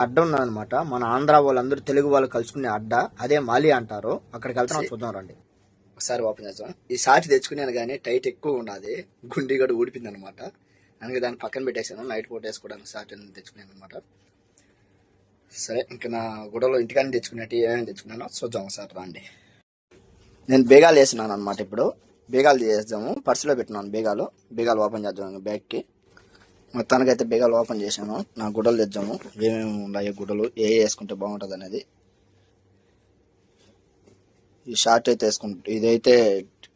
అడ్డ ఉందన్నమాట మన ఆంధ్ర వాళ్ళందరూ తెలుగు వాళ్ళు కలుసుకునే అడ్డ అదే మాలి అంటారు. అక్కడికి వెళ్తున్నాం చూద్దాం రండి. ఒకసారి ఓపెన్ చేద్దాం. ఈ సాచి తెచ్చుకున్నాను కానీ టైట్ ఎక్కువ ఉన్నది గుండి కూడా ఊడిపోయింది అనమాట అందుకే దాన్ని పక్కన పెట్టేశాను నైట్ పూట వేసుకోవడానికి సాటి తెచ్చుకున్నాను అనమాట. సరే ఇంకా నా గుడలో ఇంటికాని తెచ్చుకున్నట్టు ఏమేమి తెచ్చుకున్నానో చూద్దాం ఒకసారి రండి. నేను బేగాలు వేసినాను అనమాట ఇప్పుడు. బేగాలు చేద్దాము పర్సులో పెట్టినాను బేగాలు. బేగాలు ఓపెన్ చేద్దాం బ్యాగ్కి. మొత్తానికి అయితే బేగాలు ఓపెన్ చేశాను. నా గుడ్డలు తెచ్చాము. ఏమేమి ఉన్నాయి గుడ్డలు ఏ వేసుకుంటే బాగుంటుంది అనేది. ఈ షార్ట్ అయితే వేసుకుంటా ఇదైతే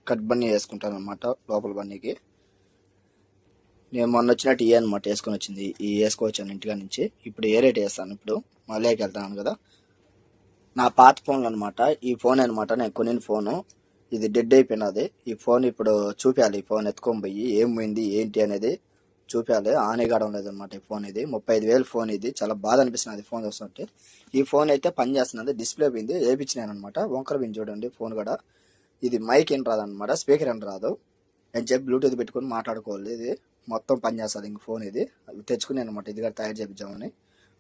కట్ బన్నీ వేసుకుంటాను అనమాట లోపల బన్నీకి. నేను మొన్న వచ్చినట్టు ఈ అనమాట వేసుకొని వచ్చింది. ఈ వేసుకోవచ్చాను ఇంటికా నుంచి. ఇప్పుడు ఏ రేట్ వేస్తాను ఇప్పుడు? మళ్ళీకి వెళ్తాను కదా. నా పాత ఫోన్లు అనమాట ఈ ఫోన్ అనమాట నేను కొనిన ఫోను. ఇది డెడ్ అయిపోయినది. ఈ ఫోన్ ఇప్పుడు చూపించాలి ఈ ఫోన్ ఎత్తుకొని పోయి. ఏం పోయింది ఏంటి అనేది. చూపించాలి ఆనే కావడం లేదనమాట ఈ ఫోన్ ఇది. ముప్పై ఐదు వేలు ఫోన్ ఇది. చాలా బాధ అనిపిస్తుంది ఫోన్ చూస్తుంటే. ఈ ఫోన్ అయితే పని చేస్తున్నది డిస్ప్లే పోయింది వేపించినాను అనమాట వంకర పిన్ చూడండి ఫోన్ కూడా. ఇది మైక్ ఏం రాదనమాట స్పీకర్ ఏం రాదు. నేను చెప్పి బ్లూటూత్ పెట్టుకొని మాట్లాడుకోవాలి. ఇది మొత్తం పని చేస్తుంది ఇంక ఫోన్ ఇది. తెచ్చుకునే తెచ్చుకున్నాను అనమాట ఇది కూడా తయారు చేయించామని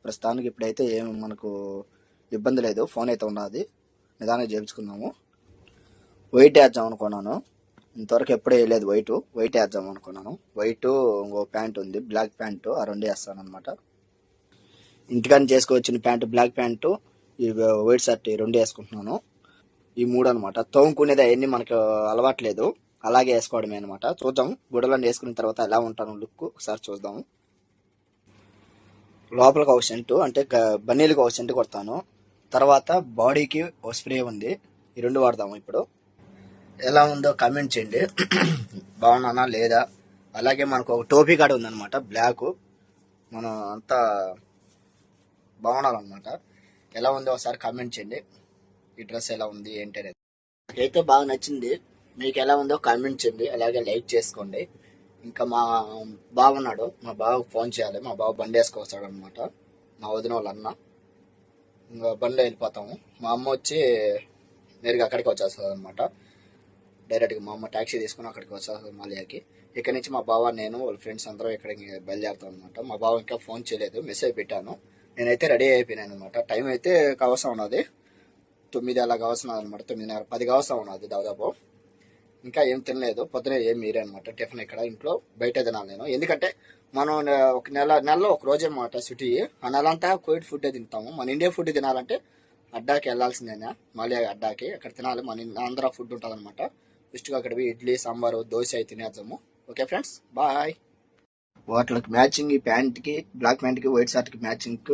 ప్రస్తుతానికి ఇప్పుడైతే ఏం మనకు ఇబ్బంది లేదు. ఫోన్ అయితే ఉన్నది. నిదానంగా చేయించుకున్నాము వెయిట్ వేద్దాం అనుకున్నాను. ఇంతవరకు ఎప్పుడూ వేయలేదు. వైట్ వైట్ వేద్దాం అనుకున్నాను. వైట్ ఇంకో ప్యాంట్ ఉంది. Black pant. ఆ రెండు వేస్తాను అనమాట ఇంటికాని చేసుకోవచ్చిన ప్యాంటు బ్లాక్ ప్యాంటు ఈ వైట్ షర్ట్ ఈ రెండు వేసుకుంటున్నాను. ఈ మూడు అనమాట తోముకునేది అవన్నీ మనకు అలవాట్లేదు. అలాగే వేసుకోవడమే అనమాట చూద్దాం. గుడలను వేసుకున్న తర్వాత ఎలా ఉంటాను లుక్ ఒకసారి చూద్దాము లోపలికి ఒక సెంటు అంటే బన్నీలకు ఒక సెంటు కొడతాను. తర్వాత బాడీకి ఒక స్ప్రే ఉంది. ఈ రెండు వాడదాము ఇప్పుడు. ఎలా ఉందో కామెంట్ చేయండి. బాగున్నానా? లేదా? అలాగే మనకు ఒక టోపీ కాడ ఉందన్నమాట బ్లాక్. మనం అంతా బాగుండాలన్నమాట ఎలా ఉందో ఒకసారి కామెంట్ చేయండి. ఈ డ్రెస్ ఎలా ఉంది ఏంటి అనేది. నాకైతే బాగా నచ్చింది. మీకు ఎలా ఉందో కామెంట్ చేయండి. అలాగే లైక్ చేసుకోండి. ఇంకా మా బాగున్నాడు మా బావకు ఫోన్ చేయాలి. మా బావ బండి వేసుకొస్తాడు అనమాట మా వదిన వాళ్ళ అన్న ఇంకా బండిలో వెళ్ళిపోతాము. మా అమ్మ వచ్చి నేరుగా అక్కడికి వచ్చేస్తుంది అనమాట డైరెక్ట్గా మా అమ్మ ట్యాక్సీ తీసుకుని అక్కడికి వచ్చేస్తుంది హిమాలయాకి. ఇక్కడ నుంచి మా బావ నేను వాళ్ళ ఫ్రెండ్స్ అందరం ఇక్కడికి బయలుదేరుతాం అనమాట మా బావ ఇంకా ఫోన్ చేయలేదు మెసేజ్ పెట్టాను. నేనైతే రెడీ అయిపోయినాను అనమాట టైం అయితే కావసం ఉన్నది. తొమ్మిది అలా కావసం అనమాట తొమ్మిదిన్నర పది కావసం ఉన్నది దాదాపు. ఇంకా ఏం తినలేదు. పొద్దున ఏం మీరే అనమాట టిఫిన్ ఇక్కడ ఇంట్లో బయట తినాలి నేను. ఎందుకంటే మనం ఒక నెల నెలలో ఒక రోజు అనమాట సిటీ. ఆ నెల అంతా కోవిడ్ ఫుడ్ తింటాము. మన ఇండియా ఫుడ్ తినాలంటే అడ్డాకి వెళ్ళాల్సిందేనా? మళ్ళీ అడ్డాకి. అక్కడ తినాలి. మన ఆంధ్ర ఫుడ్ ఉంటుంది అనమాట ఫస్ట్గా అక్కడ ఇడ్లీ సాంబారు దోశ అయి తినేద్దాము. ఓకే ఫ్రెండ్స్ బాయ్ వాటికి మ్యాచింగ్ ఈ ప్యాంట్కి బ్లాక్ ప్యాంట్కి వైట్ షర్ట్కి మ్యాచింగ్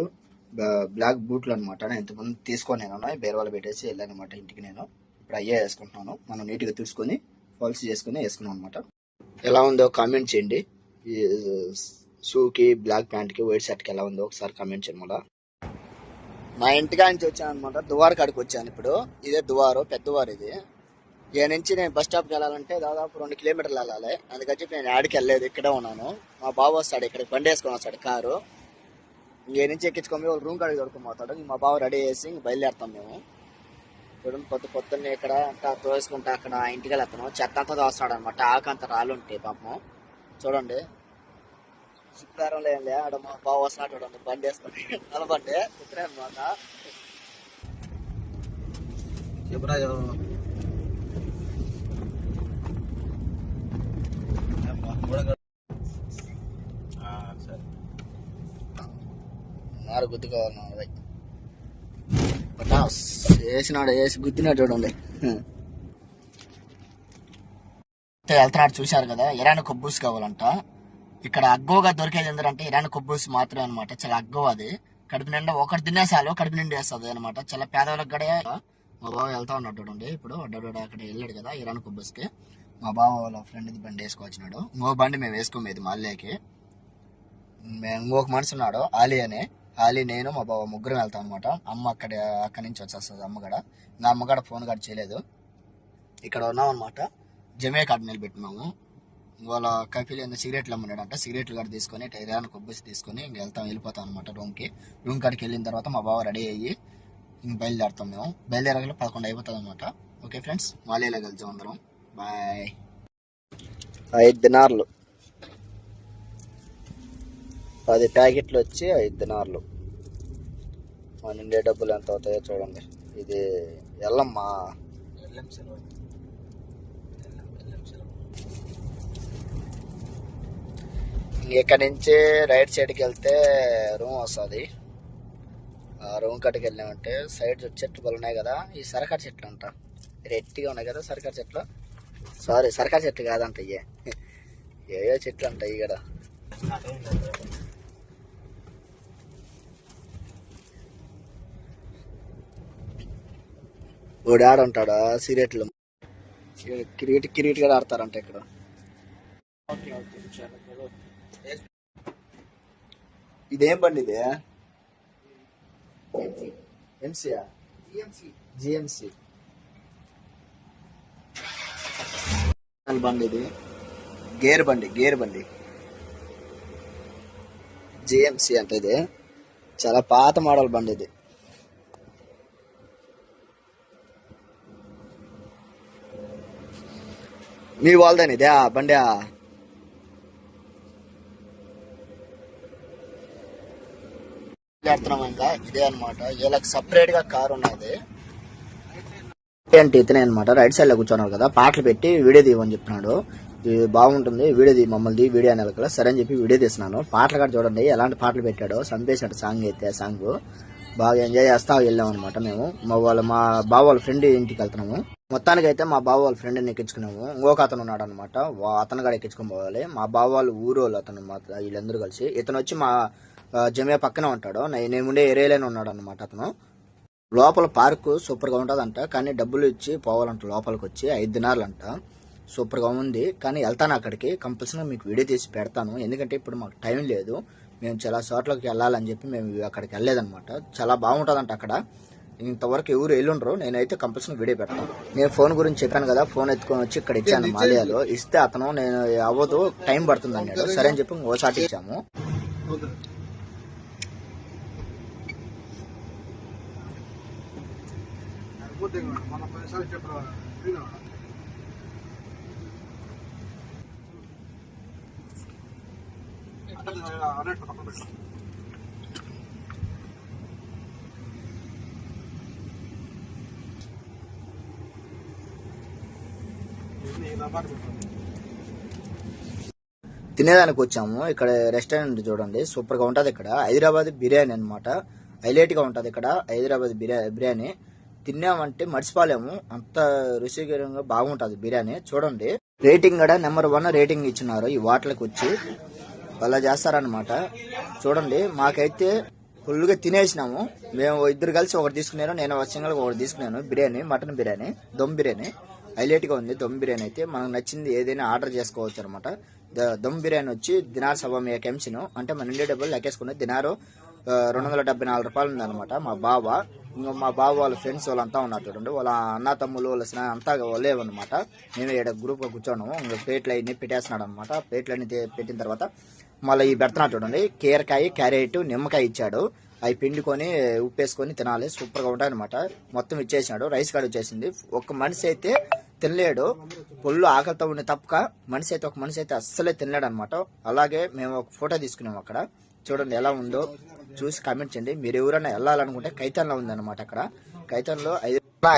బ్లాక్ బూట్లు అనమాట నేను ఇంతకుముందు తీసుకొని నేను బేరవాళ్ళు పెట్టేసి వెళ్ళాను అనమాట ఇంటికి నేను. ఇప్పుడు అయ్యే వేసుకుంటున్నాను. మనం నీట్గా తీసుకొని పాలసీ చేసుకుని వేసుకున్నాం అనమాట ఎలా ఉందో కామెంట్ చేయండి. ఈ షూకి బ్లాక్ ప్యాంట్కి వైట్ షర్ట్కి ఎలా ఉందో ఒకసారి కామెంట్ చేయండి మళ్ళా. మా ఇంటికా నుంచి వచ్చాను అనమాట దువారు కాడికి వచ్చాను ఇప్పుడు. ఇదే దువారు పెద్దవారు ఇది. ఇక నుంచి నేను బస్ స్టాప్కి వెళ్ళాలంటే దాదాపు రెండు కిలోమీటర్లు వెళ్ళాలి. అందుకని చెప్పి నేను ఆడికి వెళ్ళలేదు ఇక్కడే ఉన్నాను. మా బావ వస్తాడు ఇక్కడ బండి వేసుకొని వస్తాడు కారు. ఇంకే నుంచి ఎక్కించుకొని ఒక రూమ్ కాడికి దొరుకుని పోతాడు. మా బావ రెడీ చేసి ఇంక బయలుదేరుతాం మేము. చూడండి పొద్దు పొద్దున్నే ఇక్కడ అంతా తోసుకుంటా అక్కడ ఇంటికి వెళ్తాను చెత్త అంతా తోస్తాడు అనమాట ఆకంత రాళ్ళు ఉంటాయి పాపం. చూడండి. శుక్రవారం లేదు ఆడ మా బావ వస్తున్నాడు చూడండి బండి వేసుకొని నిలబండి కుక్కరే అనమాట చెప్పురాజు నారు గుద్దుకోవాలి పటాస్ వేసినాడు వేసి గుద్దినాడు చూడండి. అయితే వెళ్తున్నాడు చూశారు కదా ఇరాన్ కొబ్బూస్ కావాలంట. ఇక్కడ అగ్గోగా దొరికేది ఏంటంటే ఇరాన్ కొబ్బూస్ మాత్రమే అనమాట చాలా అగ్గో అది. కడుపు నిండా ఒకటి తినేసాలు కడుపు నిండి వేస్తుంది అనమాట చాలా పేదవాళ్ళకి కూడా మా బాబు వెళ్తా ఉన్నాడు చూడండి. ఇప్పుడు అడ్డ అక్కడ వెళ్ళాడు కదా ఇరాన్ కొబ్బూస్కి. మా బావ వాళ్ళ ఫ్రెండ్ బండి వేసుకొచ్చినాడు. ఇంకో బండి మేము వేసుకోమేది మళ్ళీకి మేము ఇంకొక మనిషి ఉన్నాడు ఆలీ అని. ఆలీ నేను మా బావ ముగ్గురం వెళ్తాం అనమాట అమ్మ అక్కడ అక్కడి నుంచి వచ్చేస్తుంది అమ్మగడ. కూడా నా అమ్మ ఫోన్ కాడ చేయలేదు. ఇక్కడ ఉన్నాం అనమాట జమే కార్డు నిలబెట్టినాము వాళ్ళ కపిల్ ఏదో సిగరెట్లు అమ్మన్నాడంట. సిగరెట్లు కూడా తీసుకొని టైరాన్ కొబ్బసి తీసుకొని ఇంక వెళ్తాం వెళ్ళిపోతాం అనమాట రూమ్కి రూమ్ కాడికి వెళ్ళిన తర్వాత మా బావ రెడీ అయ్యి ఇంక బయలుదేరుతాం మేము. బయలుదేరగల పదకొండు అయిపోతుంది అనమాట ఓకే ఫ్రెండ్స్ మాలేలా కలిసి అందరం. బాయ్. ఐదు దినార్లు. పది ప్యాకెట్లు వచ్చి ఐదు దినార్లు. మన ఇండియా డబ్బులు ఎంత అవుతాయో చూడండి. ఇది ఎల్లమ్మా. ఇక్కడ నుంచి రైట్ సైడ్కి వెళ్తే రూమ్ వస్తుంది. ఆ రూమ్ కట్టుకు వెళ్ళామంటే సైడ్ చెట్లు పలు ఉన్నాయి కదా ఈ సరకారు చెట్లు అంట. రెట్టిగా ఉన్నాయి కదా సరకారు చెట్లు. సారీ సరకారు చెట్లు కాదంట ఇయ్యే. ఏయో చెట్లు అంట ఇక్కడ ఓడి ఆడ ఉంటాడా సిగరెట్లు. క్రికెట్ క్రికెట్ కూడా ఆడతారంట ఇక్కడ. ఇదేం బండి ఇది? ఎంసీయా జిఎంసి బండి ఇది. గేర్ బండి గేర్ బండి. జిఎంసి అంటే ఇది. చాలా పాత మోడల్ బండి ఇది. మీ వాళ్ళదని ఇదే? ఆ బండి వెళ్తున్నాం ఇంకా ఇదే అనమాట వీళ్ళకి సపరేట్గా కార్ ఉన్నది. అంటే ఇతనే అనమాట రైట్ సైడ్లో కూర్చున్నారు కదా పాటలు పెట్టి వీడియో తీయమని చెప్తున్నాడు ఇది బాగుంటుంది వీడియో తీ మమ్మల్ని వీడియో అనే కదా సరే అని చెప్పి వీడియో తీస్తున్నాను. పాటలు కూడా చూడండి ఎలాంటి పాటలు పెట్టాడో సంపేశాడు సాంగ్ అయితే ఆ సాంగ్. బాగా ఎంజాయ్ చేస్తా వెళ్ళాం అనమాట మేము. మా వాళ్ళ మా బావ వాళ్ళ ఫ్రెండ్ ఇంటికి వెళ్తున్నాము. మొత్తానికి అయితే మా బావ వాళ్ళ ఫ్రెండ్ ఎక్కించుకున్నాము. ఇంకొక అతను ఉన్నాడు అనమాట అతను కూడా ఎక్కించుకొని పోవాలి. మా బావ వాళ్ళు ఊరోళ్ళు అతను వీళ్ళందరూ కలిసి. ఇతను వచ్చి మా జమియా పక్కనే ఉంటాడు. నేను ఉండే ఏరియాలోనే ఉన్నాడు అనమాట అతను. లోపల పార్క్ సూపర్గా ఉంటదంట కానీ డబ్బులు ఇచ్చి పోవాలంట లోపలికి వచ్చి ఐదు దినాలు అంట సూపర్గా ఉంది కానీ వెళ్తాను అక్కడికి. కంపల్సరీగా మీకు వీడియో తీసి పెడతాను. ఎందుకంటే ఇప్పుడు మాకు టైం లేదు. మేము చాలా చోట్లకి వెళ్ళాలని చెప్పి మేము అక్కడికి వెళ్ళలేదన్నమాట. చాలా బాగుంటదంట అక్కడ. ఇంతవరకు ఎవరు వెళ్ళుండ్రు. నేనైతే కంపల్సరీ వీడియో పెడతాను. నేను ఫోన్ గురించి చెప్పాను కదా ఫోన్ ఎత్తుకొని వచ్చి ఇక్కడ ఇచ్చాను మాలియాలో. ఇస్తే అతను నేను అవ్వదు టైం పడుతుంది అన్నాడు. సరే అని చెప్పి ఓసారి ఇచ్చాము. మన పదిసార్లు చెప్పరా? అన్నట్టు పక్కన తినేదానికి వచ్చాము. ఇక్కడ రెస్టారెంట్ చూడండి సూపర్గా ఉంటది ఇక్కడ. హైదరాబాద్ బిర్యానీ అన్నమాట. హైలైట్గా ఉంటది ఇక్కడ హైదరాబాద్ బిర్యా- బిర్యానీ. తిన్నామంటే మర్చిపోలేము. అంత రుచికరంగా బాగుంటుంది బిర్యానీ. చూడండి. రేటింగ్ కూడా నెంబర్ వన్ రేటింగ్ ఇచ్చినారు ఈ వాటర్కి వచ్చి. అలా చేస్తారనమాట చూడండి మాకైతే ఫుల్గా తినేసినాము. మేము ఇద్దరు కలిసి ఒకటి తీసుకున్నాను నేను సింగల్ ఒకటి తీసుకున్నాను. బిర్యానీ మటన్ బిర్యానీ దమ్ బిర్యానీ. హైలైట్గా ఉంది దమ్ బిర్యానీ అయితే. మనకు నచ్చింది ఏదైనా ఆర్డర్ చేసుకోవచ్చు అనమాట దమ్ బిర్యానీ వచ్చి దినార్ సభ మీ అంటే మన ఇండియా డబ్బులు లెక్కేసుకుని దినారు. రెండు వందల డెబ్బై నాలుగు రూపాయలు ఉందన్నమాట మా బావ ఇంకా మా బావ వాళ్ళ ఫ్రెండ్స్ వాళ్ళంతా ఉన్నారు చూడండి వాళ్ళ అన్న తమ్ములు వాళ్ళ స్నే అంతా లేవన్నమాట. మేము ఇక్కడ గ్రూప్గా కూర్చోను. కూర్చోన్నాము ఇంకా ప్లేట్లు అవన్నీ పెట్టేస్తున్నాడు అనమాట ప్లేట్లు అన్ని పెట్టిన తర్వాత మళ్ళీ ఈ పెడుతున్నాడు చూడండి. కీరకాయ క్యారెట్ నిమ్మకాయ ఇచ్చాడు. అవి పిండుకొని ఉప్పేసుకొని తినాలి. సూపర్గా ఉంటాయి అనమాట మొత్తం ఇచ్చేసినాడు. రైస్ కార్డ్ వచ్చేసింది. ఒక మనిషి అయితే తినలేడు. పొల్లు ఆకలితో ఉండే తప్పక మనిషి అయితే ఒక మనిషి అయితే అస్సలే తినలేడు అనమాట అలాగే మేము ఒక ఫోటో తీసుకున్నాం అక్కడ. చూడండి ఎలా ఉందో. చూసి కామెంట్ చేయండి. మీరు ఎవరైనా వెళ్ళాలనుకుంటే కైతాన్లో ఉందన్నమాట అక్కడ. కైతాన్లో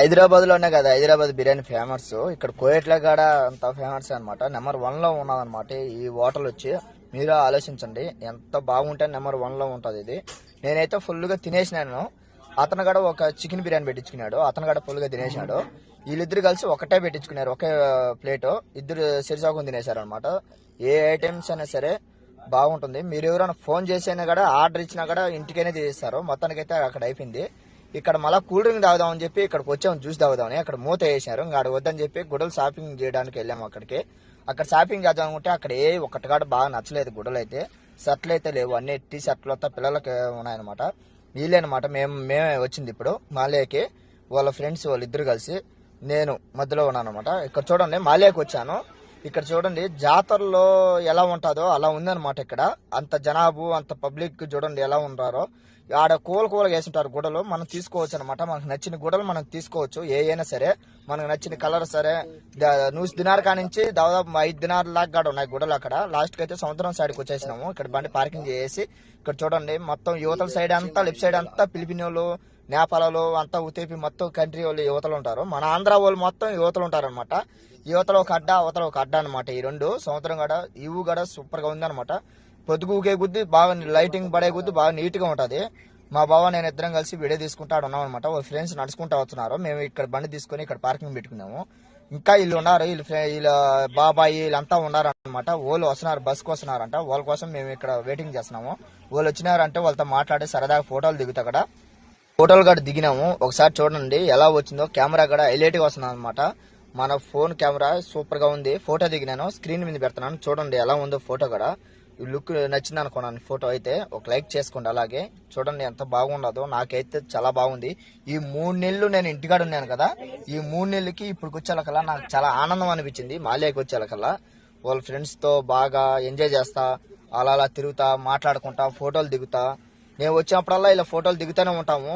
హైదరాబాద్లోనే కదా హైదరాబాద్ బిర్యానీ ఫేమస్ ఇక్కడ కోయట్ల కాడ అంత ఫేమస్ అన్నమాట. నెంబర్ వన్లో ఉన్నదన్నమాట ఈ హోటల్ వచ్చి. మీరు ఆలోచించండి. ఎంత బాగుంటే నెంబర్ వన్లో ఇది. నేనైతే ఫుల్గా తినేసినాను. అతను కూడా ఒక చికెన్ బిర్యానీ పెట్టించుకున్నాడు. అతను కూడా ఫుల్గా తినేసినాడు. వీళ్ళిద్దరు కలిసి ఒకటే పెట్టించుకున్నారు. ఒకే ప్లేట్ ఇద్దరు సిరిసాకుని తినేశారు అనమాట ఏ ఐటమ్స్ అయినా సరే బాగుంటుంది. మీరు ఎవరైనా ఫోన్ చేసైనా కూడా ఆర్డర్ ఇచ్చినా కూడా ఇంటికైనా చేస్తారు మొత్తానికైతే అక్కడ అయిపోయింది. ఇక్కడ మళ్ళీ కూల్ డ్రింక్ తాగుదామని చెప్పి ఇక్కడికి వచ్చాము జ్యూస్ తాగుదామని. అక్కడ మూత వేసారు ఇంకా వద్దని చెప్పి గుడలు షాపింగ్ చేయడానికి వెళ్ళాము అక్కడికి. అక్కడ షాపింగ్ చేద్దాం అనుకుంటే అక్కడ ఏ ఒక్కటి కాడ బాగా నచ్చలేదు గుడలు అయితే. షర్ట్లు అయితే లేవు. అన్ని టీ షర్ట్లు అంతా పిల్లలకి ఉన్నాయన్నమాట. వీళ్ళేనమాట మేము మేమే వచ్చింది ఇప్పుడు మాలేకి వాళ్ళ ఫ్రెండ్స్ వాళ్ళిద్దరు కలిసి నేను మధ్యలో ఉన్నాను అనమాట ఇక్కడ చూడండి మాలేకి వచ్చాను. ఇక్కడ చూడండి జాతరలో ఎలా ఉంటుందో అలా ఉందన్నమాట ఇక్కడ. అంత జనాభు అంత పబ్లిక్ చూడండి ఎలా ఉన్నారో ఆడ కూల కూల వేసింటారు గుడలు మనం తీసుకోవచ్చు అనమాట మనకు నచ్చిన గుడలు మనం తీసుకోవచ్చు ఏ అయినా సరే. మనకు నచ్చిన కలర్ సరే. నూసి దినార్ కానించి దాదాపు ఐదు దినార్ లాగా కాడ ఉన్నాయి గుడలు అక్కడ. లాస్ట్కి అయితే సముద్రం సైడ్కి వచ్చేసినాము. ఇక్కడ బండి పార్కింగ్ చేసి. ఇక్కడ చూడండి మొత్తం యువతల సైడ్ అంతా లెఫ్ట్ సైడ్ అంతా పిలిపినోళ్ళు నేపాలలో అంతా ఉతేపి మొత్తం కంట్రీ వాళ్ళు యువతలు ఉంటారు. మన ఆంధ్ర వాళ్ళు మొత్తం యువతలు ఉంటారనమాట యువతలో ఒక అడ్డ అవతల ఒక అడ్డ అనమాట ఈ రెండు. సంవత్సరం గడ ఇవు గడ సూపర్గా ఉంది అనమాట గుద్ది బాగా లైటింగ్ పడే గుద్ది బాగా నీట్గా ఉంటది. మా బావ నేను ఇద్దరం కలిసి వీడియో తీసుకుంటాడు ఉన్నాం అనమాట వాళ్ళ ఫ్రెండ్స్ నడుచుకుంటా వస్తున్నారు. మేము ఇక్కడ బండి తీసుకొని ఇక్కడ పార్కింగ్ పెట్టుకున్నాము. ఇంకా వీళ్ళు ఉన్నారు. వీళ్ళు వీళ్ళ బాబాయి వీళ్ళంతా ఉన్నారనమాట వాళ్ళు వస్తున్నారు బస్కి వస్తున్నారంట. వాళ్ళ కోసం మేము ఇక్కడ వెయిటింగ్ చేస్తున్నాము. వాళ్ళు వచ్చినారంటే వాళ్ళతో మాట్లాడి సరదాగా ఫోటోలు దిగుతా అక్కడ. ఫోటోలు కూడా దిగినాము. ఒకసారి చూడండి ఎలా వచ్చిందో. కెమెరా కూడా హైలైట్గా వస్తుంది అనమాట మన ఫోన్ కెమెరా సూపర్గా ఉంది. ఫోటో దిగినాను. స్క్రీన్ మీద పెడుతున్నాను. చూడండి ఎలా ఉందో ఫోటో కూడా. ఈ లుక్ నచ్చింది అనుకున్నాను ఫోటో అయితే ఒక లైక్ చేసుకోండి అలాగే. చూడండి ఎంత బాగుండదో నాకైతే చాలా బాగుంది. ఈ మూడు నెలలు నేను ఇంటికాడ ఉన్నాను కదా. ఈ మూడు నెలలకి ఇప్పుడు వచ్చేలకల్లా నాకు చాలా ఆనందం అనిపించింది మాలేకి వచ్చేలకల్లా. వాళ్ళ ఫ్రెండ్స్తో బాగా ఎంజాయ్ చేస్తా అలా అలా తిరుగుతా మాట్లాడుకుంటా ఫోటోలు దిగుతా. మేము వచ్చినప్పుడల్లా ఇలా ఫోటోలు దిగుతూనే ఉంటాము.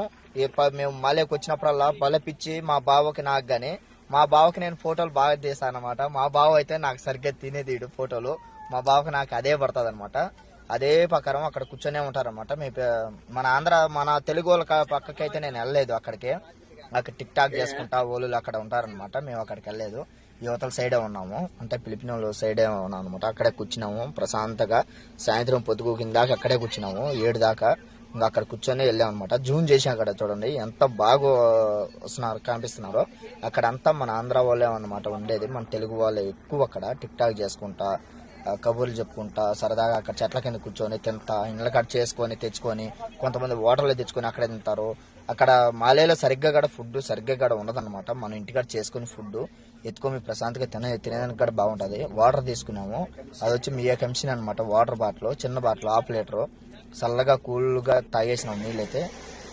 మేము మాలేకి వచ్చినప్పుడల్లా బలపిచ్చి మా బావకి నాకు గాని మా బావకి నేను ఫోటోలు బాగా తీసాను అనమాట మా బావ అయితే నాకు సరిగ్గా తినేదీడు ఫోటోలు. మా బావకి నాకు అదే పడుతుంది అనమాట అదే ప్రకారం అక్కడ కూర్చొనే ఉంటారన్నమాట. మీ పే- మన ఆంధ్ర మన తెలుగు వాళ్ళ పక్కకి అయితే నేను వెళ్ళలేదు అక్కడికి. అక్కడ టిక్ టాక్ చేసుకుంటా ఓళ్ళు అక్కడ ఉంటారనమాట మేము అక్కడికి వెళ్ళలేదు. యువతల సైడే ఉన్నాము. అంటే పిలిపిన సైడే ఉన్నాం అనమాట అక్కడే కూర్చున్నాము. ప్రశాంతంగా సాయంత్రం పొద్దుగు దాకా అక్కడే కూర్చున్నాము. ఏడు దాకా ఇంకా అక్కడ కూర్చొని వెళ్ళాం అనమాట జూమ్ చేసి అక్కడ చూడండి. ఎంత బాగా వస్తున్నారు కనిపిస్తున్నారో. అక్కడ అంతా మన ఆంధ్ర వాళ్ళే అనమాట ఉండేది. మన తెలుగు వాళ్ళే ఎక్కువ అక్కడ. టిక్ టాక్ చేసుకుంటా కబుర్లు చెప్పుకుంటా సరదాగా అక్కడ చెట్ల కింద కూర్చొని తింటా ఇండ్ల కట్ చేసుకొని తెచ్చుకొని కొంతమంది వాటర్లో తెచ్చుకొని అక్కడే తింటారు. అక్కడ మాలేలో సరిగ్గా కూడా ఫుడ్ సరిగ్గా కూడా ఉండదన్నమాట. మనం ఇంటికాడ చేసుకుని ఫుడ్ ఎత్తుకొని ప్రశాంతంగా తినే తినేదానికి కూడా బాగుంటుంది. వాటర్ తీసుకున్నాము. అది వచ్చి మీ కంపెనీ అనమాట వాటర్ బాటిల్ చిన్న బాటిల్ హాఫ్ లీటరు. చల్లగా కూల్గా తాగేసినాం నీళ్ళైతే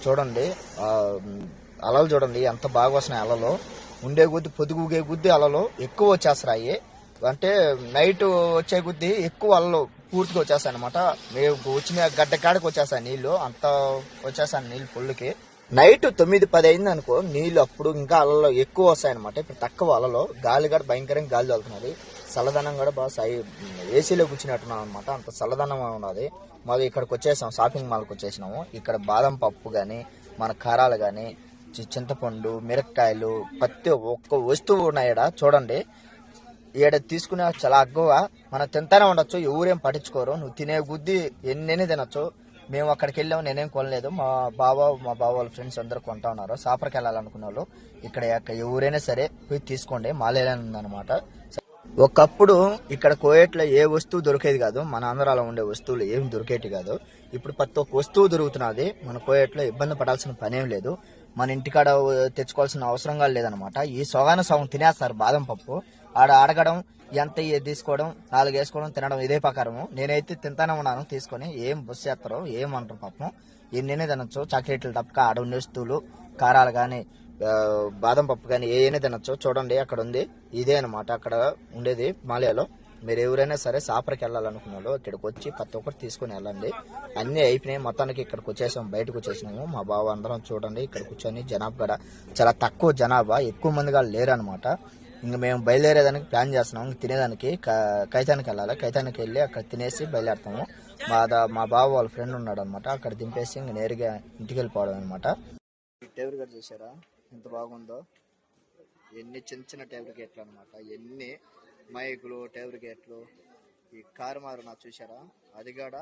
చూడండి అలలు చూడండి ఎంత బాగా వస్తున్నాయి అలలు. ఉండే కొద్ది పొదుగుగే కొద్ది అలలు ఎక్కువ వచ్చేస్తాయి అంటే నైట్ వచ్చే కొద్ది ఎక్కువ అలలు పూర్తిగా వచ్చేస్తాయి అనమాట మేము వచ్చిన గడ్డ కాడకి వచ్చేస్తాయి నీళ్ళు అంత వచ్చేస్తాయి నీళ్ళు పుల్లుకి. నైట్ తొమ్మిది పది అయింది అనుకో నీళ్ళు అప్పుడు ఇంకా అలలో ఎక్కువ వస్తాయి అనమాట ఇప్పుడు తక్కువ అలలో గాలి కూడా భయంకరంగా గాలి తగులుతున్నది. చల్లదనం కూడా బాగా సై ఏసీలో కూర్చున్నట్టున్నాం అనమాట అంత చల్లదనం ఉన్నది. మాకు ఇక్కడికి వచ్చేసాం షాపింగ్ మాల్కి వచ్చేసినాము. ఇక్కడ బాదం పప్పు కానీ మన కారాలు కానీ చింతపండు మిరపకాయలు ప్రతి ఒక్క వస్తువు ఉన్నాయడ చూడండి. ఈడ తీసుకునే చాలా అగ్గువ. మనం తింటానే ఉండొచ్చు ఎవరేం పట్టించుకోరు. నువ్వు తినే గుద్ది ఎన్నెన్ని తినొచ్చు. మేము అక్కడికి వెళ్ళాము నేనేం కొనలేదు. మా బావ మా బావ వాళ్ళ ఫ్రెండ్స్ అందరూ కొంటా ఉన్నారు. సాపర్కి వెళ్ళాలనుకున్న వాళ్ళు. ఇక్కడ ఎవరైనా సరే పోయి తీసుకోండి. మాలేలా ఉందన్నమాట. ఒకప్పుడు ఇక్కడ కోయేట్లో ఏ వస్తువు దొరికేది కాదు మన ఆంధ్రాలో ఉండే వస్తువులు ఏమి దొరికేటి కాదు. ఇప్పుడు ప్రతి ఒక్క వస్తువు దొరుకుతున్నది మన కోయేట్లో ఇబ్బంది పడాల్సిన పనేం లేదు. మన ఇంటికాడ తెచ్చుకోవాల్సిన అవసరంగా లేదనమాట ఈ సొగాన సగం తినేస్తారు బాదం పప్పు. ఆడ అడగడం ఎంత తీసుకోవడం నాలుగు వేసుకోవడం తినడం ఇదే ప్రకారము. నేనైతే తింటానే ఉన్నాను తీసుకొని ఏం బుస్ చేస్తారో ఏమంటారు పాపం. ఎన్నైనా తినొచ్చు చాక్లెట్లు తప్పక ఆడ ఉండే వస్తువులు కారాలు కానీ బాదం పప్పు కానీ ఏమైనా తినచ్చు. చూడండి అక్కడ ఉంది. ఇదే అనమాట అక్కడ ఉండేది మాలయాలో. మీరు ఎవరైనా సరే సాపర్కి వెళ్ళాలనుకున్న వాళ్ళు ఇక్కడికి వచ్చి ప్రతి ఒక్కటి తీసుకుని వెళ్ళండి. అన్ని అయిపోయినాయి. మొత్తానికి ఇక్కడికి వచ్చేసాము బయటకు వచ్చేసినాము. మా బావ అందరం చూడండి ఇక్కడ కూర్చొని జనాభా కూడా చాలా తక్కువ జనాభా ఎక్కువ మందిగా లేరు అనమాట ఇంక మేము బయలుదేరేదానికి ప్లాన్ చేస్తున్నాం. ఇంక తినేదానికి కైతానికి వెళ్ళాలి. కైతానికి వెళ్ళి అక్కడ తినేసి బయలుదేరుతాము. మా దా- మా బావ వాళ్ళ ఫ్రెండ్ ఉన్నాడు అనమాట అక్కడ దింపేసి ఇంక నేరుగా ఇంటికి వెళ్ళిపోవడం అనమాట టేబుల్ గారు చూసారా ఎంత బాగుందో? ఎన్ని చిన్న చిన్న టేబుల్ గేట్లు అనమాట ఎన్ని మైకులు టేబుల్ గేట్లు. ఈ కారు మారు నా చూసారా అది కూడా?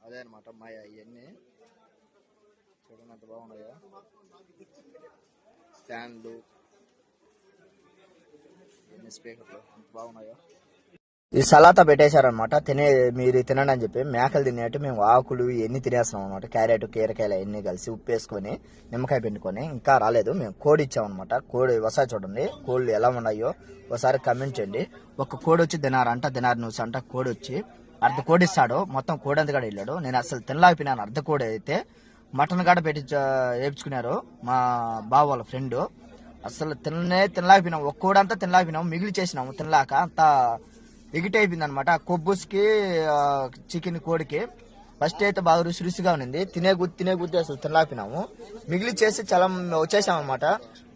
అదే అనమాట మాయ ఇవన్నీ చూడండి ఎంత బాగున్నాయో. ఫ్యాన్లు ఎన్ని స్పీకర్లు? ఎంత బాగున్నాయో. ఈ సలాతా పెట్టేశారనమాట తినే మీరు తినండి అని చెప్పి మేకలు తినేట్టు మేము ఆకులు ఇవన్నీ తినేస్తున్నాం అనమాట క్యారెట్ కీరకాయలు అన్ని కలిసి ఉప్పు వేసుకొని నిమ్మకాయ పిండుకొని ఇంకా రాలేదు. మేము కోడి ఇచ్చామన్నమాట కోడి ఒకసారి చూడండి కోళ్ళు ఎలా ఉన్నాయో ఒకసారి కమెంట్ చేయండి. ఒక కోడి వచ్చి దినారు అంట దినారు న్యూస్ అంట. కోడి వచ్చి అర్ధ కోడి ఇస్తాడు. మొత్తం కోడి అంతా వెళ్ళాడు. నేను అసలు తినలేకపోయినాను. అర్ధ కోడి అయితే మటన్ కాడ పెట్టి వేపించుకున్నారు మా బావ వాళ్ళ ఫ్రెండ్ అసలు తిననే తినలేకపోయినాం. ఒక్క కోడి అంతా తినలేకపోయినాం. మిగిలి చేసినాము. తినలేక అంతా ఎగిట్ అయిపోయింది అనమాట కొబ్బుస్కి చికెన్ కోడికి. ఫస్ట్ అయితే బాగా రుచి రుచిగా ఉన్నింది తినే గుద్ది తినే గుద్ది అసలు తినలేకపోయినాము. మిగిలి చేసి చాలా వచ్చేసాం అనమాట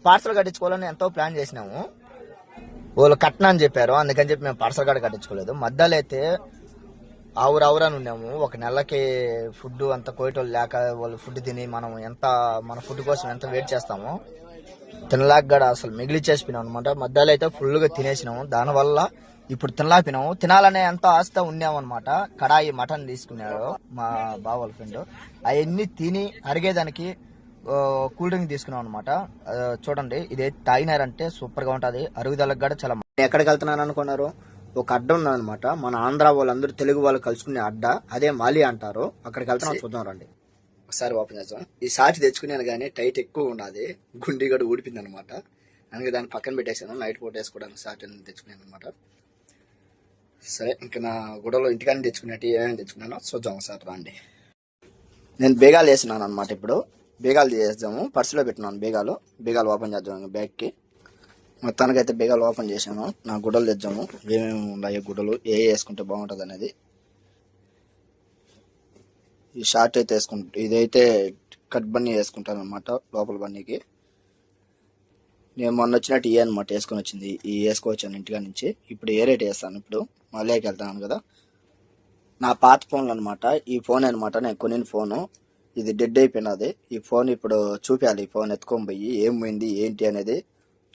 పార్సల్ కట్టించుకోవాలని ఎంతో ప్లాన్ చేసినాము. వాళ్ళు కట్నా అని చెప్పారు. అందుకని చెప్పి మేము పార్సల్ కార్డు కట్టించుకోలేదు. మధ్యలో అయితే ఆవురు ఆవురని ఉన్నాము. ఒక నెలకి ఫుడ్ అంత కోయటోళ్ళు లేక వాళ్ళు ఫుడ్ తిని మనం ఎంత మన ఫుడ్ కోసం ఎంత వెయిట్ చేస్తామో తినలేక కూడా అసలు మిగిలి చేసిపోయినాం అనమాట మధ్యలో అయితే ఫుల్గా తినేసినాము. దానివల్ల ఇప్పుడు తినలేకపోయినాము తినాలనే ఎంతో ఆస్త ఉన్నాము అనమాట కడాయి మటన్ తీసుకున్నాడు మా బావల ఫ్రెండ్ అవన్నీ తిని అరిగేదానికి కూల్ డ్రింక్ తీసుకున్నాం అనమాట చూడండి ఇది తాగినారంటే సూపర్గా ఉంటది. అరుగుదలకు కూడా చాలా ఎక్కడికి వెళ్తున్నాను అనుకున్నారు? ఒక అడ్డ ఉన్నది అనమాట మన ఆంధ్ర వాళ్ళందరూ తెలుగు వాళ్ళు కలుసుకునే అడ్డ. అదే మాలి అంటారు. అక్కడికి వెళ్తున్నాం చూద్దాం రండి. ఒకసారి ఓపెన్ చేద్దాం. ఈ సాటి తెచ్చుకున్నాను కానీ టైట్ ఎక్కువ ఉన్నది గుండి కూడా ఊడిపోయింది అనమాట అందుకే దాన్ని పక్కన పెట్టేశాను నైట్ పూట వేసుకోవడానికి సాటి తెచ్చుకున్నాను అనమాట సరే ఇంకా నా గొడవలో ఇంటికాని తెచ్చుకున్నట్టు ఏమేమి తెచ్చుకున్నానో చూద్దాం ఒకసారి రండి. నేను బేగాలు వేసినాను అనమాట ఇప్పుడు. బేగాలు చేద్దాము. పర్సులో పెట్టినాను బేగాలు. బేగాలు ఓపెన్ చేద్దాం బ్యాగ్కి. మొత్తానికైతే బేగాలు ఓపెన్ చేశాను. నా గుడ్డలు తెచ్చాము ఏమేమి ఉన్నాయి గుడ్డలు ఏ ఏ వేసుకుంటే బాగుంటుంది అనేది. ఈ షార్ట్ అయితే వేసుకుంటా ఇదైతే కట్ బన్నీ వేసుకుంటాను అనమాట లోపల బన్నీకి. నేను మొన్న వచ్చినట్టు ఏ అనమాట వేసుకొని వచ్చింది. ఈ వేసుకోవచ్చాను ఇంటికా నుంచి. ఇప్పుడు ఏ రేట్ వేస్తాను? ఇప్పుడు మళ్ళీకి వెళ్తాను కదా. నా పాత ఫోన్లు అనమాట ఈ ఫోన్ అనమాట నేను కొనిన ఫోను. ఇది డెడ్ అయిపోయినది. ఈ ఫోన్ ఇప్పుడు చూపించాలి ఈ ఫోన్ ఎత్తుకొని పోయి. ఏం పోయింది ఏంటి అనేది